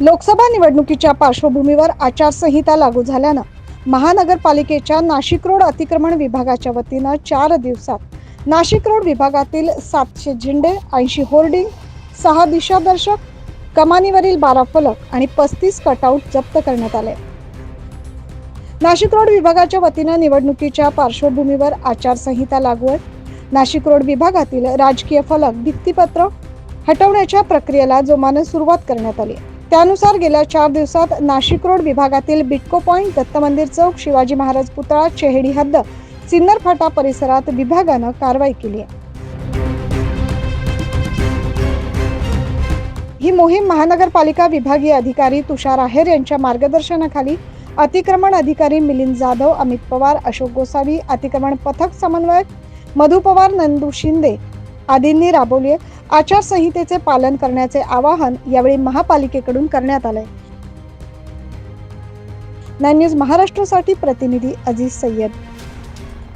लोकसभा निवडणुकीच्या पार्श्वभूमीवर आचारसंहिता लागू झाल्यानं महानगरपालिकेच्या नाशिक रोड अतिक्रमण विभागाच्या वतीनं चार दिवसात नाशिक रोड विभागातील सातशे झेंडे ऐंशी होर्डिंग सहा दिशादर्शक कमानीवरील बारा फलक आणि पस्तीस कटआउट जप्त करण्यात आले. नाशिक रोड विभागाच्या वतीनं निवडणुकीच्या पार्श्वभूमीवर आचारसंहिता लागू आहे. नाशिक रोड विभागातील राजकीय फलक भित्तीपत्र हटवण्याच्या प्रक्रियेला जोमानं सुरुवात करण्यात आली त्यानुसार गेल्या चार दिवसात नाशिक रोड विभागातील बिटको पॉईंट दत्त मंदिर चौक शिवाजी महाराज पुतळा चेहडी हद्द सिन्नर फाटा परिसरात विभागानं कारवाई केली आहे ही मोहीम महानगरपालिका विभागीय अधिकारी तुषार आहेर यांच्या मार्गदर्शनाखाली अतिक्रमण अधिकारी मिलिंद जाधव अमित पवार अशोक गोसावी अतिक्रमण पथक समन्वयक मधु पवार नंदू शिंदे आदींनी राबवली आहे. आचारसंहितेचे पालन करण्याचे आवाहन यावेळी महापालिकेकडून करण्यात आले नाईन न्यूज महाराष्ट्रासाठी प्रतिनिधी अजीज सय्यद.